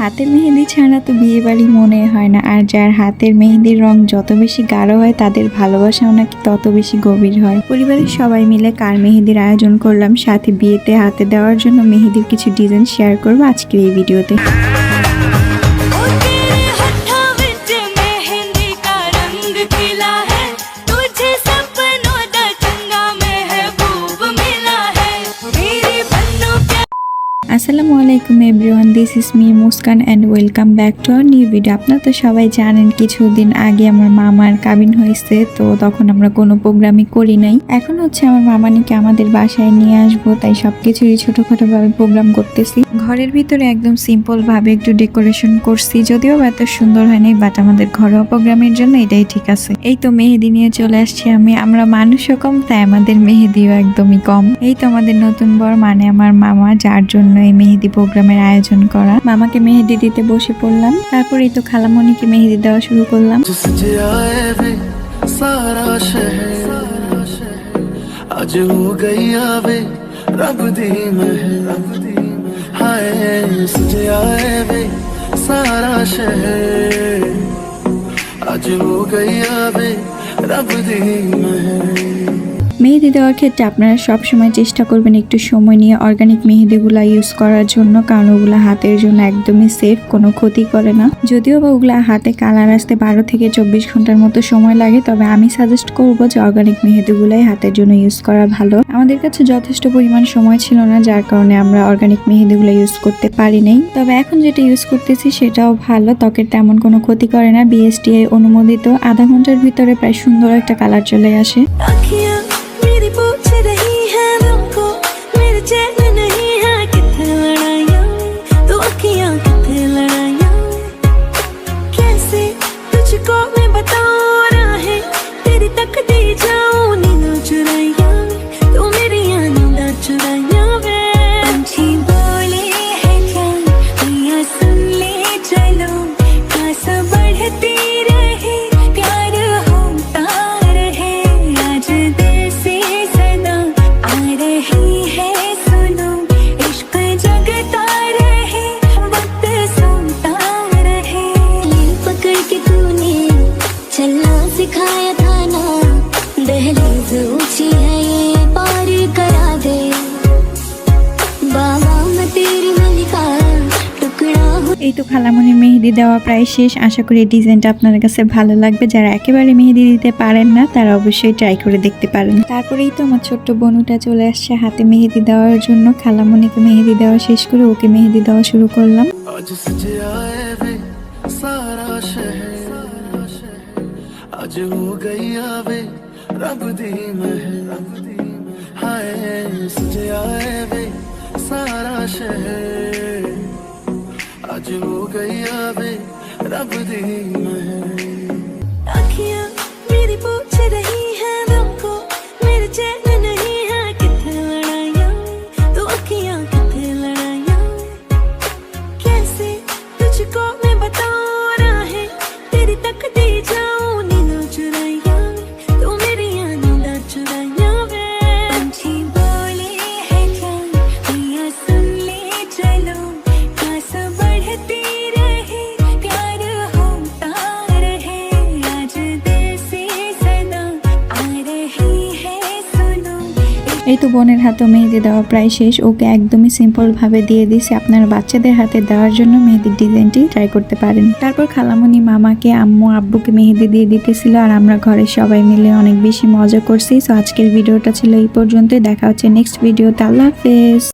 হাতের মেহেদি ছাড়া তো বিয়ে বাড়ি মনে হয় না। আর যার হাতের মেহেদির রং যত বেশি গাঢ় হয়, তাদের ভালোবাসাও নাকি তত বেশি গভীর হয়। পরিবারের সবাই মিলে কার মেহেদির আয়োজন করলাম, সাথে বিয়েতে হাতে দেওয়ার জন্য মেহেদির কিছু ডিজাইন শেয়ার করব আজকের এই ভিডিওতে। আসসালামু আলাইকুম everyone this is me Muskan and welcome back to our new video আপনারা তো সবাই জানেন, কিছুদিন আগে আমার মামার কাবিন হয়েছে, তো তখন আমরা কোনো প্রোগ্রামই করি নাই। এখন হচ্ছে আমার মামানিকে আমাদের বাসায় নিয়ে আসব, তাই সবকিছুরই ছোটখাটো ভাবে প্রোগ্রাম করতেছি। ঘরের ভিতরে একদম সিম্পল ভাবে একটু ডেকোরেশন করছি, যদিও বা এত সুন্দর হয়নি বাট আমাদের ঘরোয়া প্রোগ্রামের জন্য এটাই ঠিক আছে। এই তো মেহেদি নিয়ে চলে আসছি আমি, আমরা মানুষও কম, তাই আমাদের মেহেদিও একদমই কম। এই তো আমাদের নতুন বর মানে আমার মামা, যার জন্য বাসায় মেহেদি প্রোগ্রামের আয়োজন করা। মামাকে মেহেদি দিতে বসে পড়লাম। তারপরে তো খালামণিকে মেহেদি দেওয়া শুরু করলাম। আজ হো গইয়া বে রব দি আজ হো বে রব দি মেহেদি দেওয়ার ক্ষেত্রে আপনারা সবসময় চেষ্টা করবেন একটু সময় নিয়ে অর্গানিক মেহেদিগুলা ইউজ করার জন্য, কারণ ওগুলো হাতের জন্য একদমই সেফ কোনো ক্ষতি করে না। যদিও বা ওগুলা হাতে কালার আসতে বারো থেকে চব্বিশ ঘণ্টার মতো সময় লাগে, তবে আমি সাজেস্ট করব যে অর্গানিক মেহেদিগুলাই হাতের জন্য ইউজ করা ভালো। আমাদের কাছে যথেষ্ট পরিমাণ সময় ছিল না, যার কারণে আমরা অর্গানিক মেহেদিগুলো ইউজ করতে পারি নাই। তবে এখন যেটা ইউজ করতেছি সেটাও ভালো, ত্বকের তেমন কোনো ক্ষতি করে না বিএসটিআই অনুমোদিত। আধা ঘণ্টার ভিতরে প্রায় সুন্দর একটা কালার চলে আসে। दहलीज ऊंची है ये पार करा दे बाबा मैं तेरी मलिका टुकड़ा हूँ এই তো খালামণির মেহেদি দেওয়া প্রায় শেষ আশা করি এই ডিজাইনটা আপনাদের কাছে ভালো লাগবে যারা একেবারে মেহেদি দিতে পারেন না তারা অবশ্যই ট্রাই করে দেখতে পারেন তারপরেই তো আমার ছোট্ট বনুটা চলে আসছে হাতে মেহেদি দেওয়ার জন্য খালামণিকে মেহেদি দেওয়া শেষ করে ওকে মেহেদি দেওয়া শুরু করলাম आज सज आए वे रब दी महल। हाय सजया वे सारा शहर। अज हो गया वे रब दी महल। अखियाँ मेरी पूछ रही है रब को मेरे चेहरे এই তো বোনের হাতে মেহেদি দেওয়া প্রায় শেষ। ওকে একদমই সিম্পল ভাবে দিয়ে দিছি। আপনার বাচ্চাদের হাতে দেওয়ার জন্য মেহেদির ডিজাইনটি ট্রাই করতে পারেন। তারপর খালামণি মামাকে, আম্মু, আব্বুকে মেহেদি দিয়ে দিতেছিল আর আমরা ঘরে সবাই মিলে অনেক বেশি মজা করছি। সো আজকের ভিডিওটা ছিল এই পর্যন্তই। দেখা হচ্ছে নেক্সট ভিডিওতে আল্লাহ হাফেজ।